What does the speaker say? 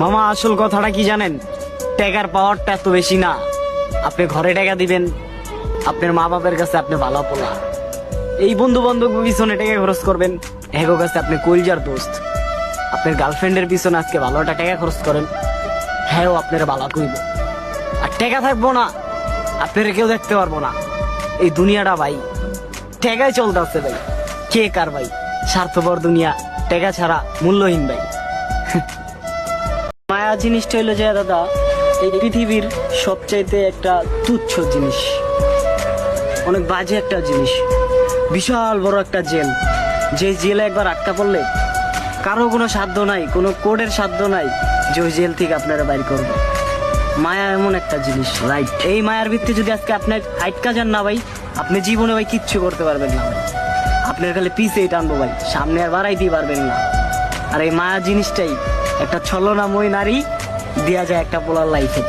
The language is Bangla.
মামা, আসল কথাটা কি জানেন? টাকার পাওয়ারটা এত বেশি না। আপনি ঘরে টাকা দিবেন, আপনার মা বাবার কাছে আপনি ভালো পোলা। এই বন্ধু বান্ধব পিছনে টাকা খরচ করবেন এগো কাছে আপনি কলজার দোস্ত। আপনার গার্লফ্রেন্ডের পিছনে আজকে ভালো একটা টাকা খরচ করেন হ্যাঁ আপনার ভালো কইব আর টাকা থাকব না, আপনার কেউ দেখতে পারব না। এই দুনিয়াটা ভাই টেকায় চলতেছে ভাই। কে কার ভাই? স্বার্থপর দুনিয়া, টেকা ছাড়া মূল্যহীন ভাই। জিনিসটা হইল যে, দাদা, এই পৃথিবীর সবচাইতে একটা তুচ্ছ জিনিস, অনেক বাজে একটা জিনিস, বিশাল বড় একটা জেল। যে জেলে একবার আটকা পড়লে কারও কোনো সাধ্য নাই, কোনো কোডের সাধ্য নাই যে ওই জেল থেকে আপনারা বাইর করবে মায়া এমন একটা জিনিস রাইট এই মায়ার ভিত্তি যদি আজকে আপনার আটকা যান না ভাই, আপনি জীবনে ভাই কিচ্ছু করতে পারবেন না ভাই। আপনার খালি পিছিয়ে টানবো ভাই, সামনে আর বাড়াইতেই পারবেন না। আর এই মায়া জিনিসটাই একটা ছলনাময় নারী দেওয়া যায় একটা পোলার লাইফে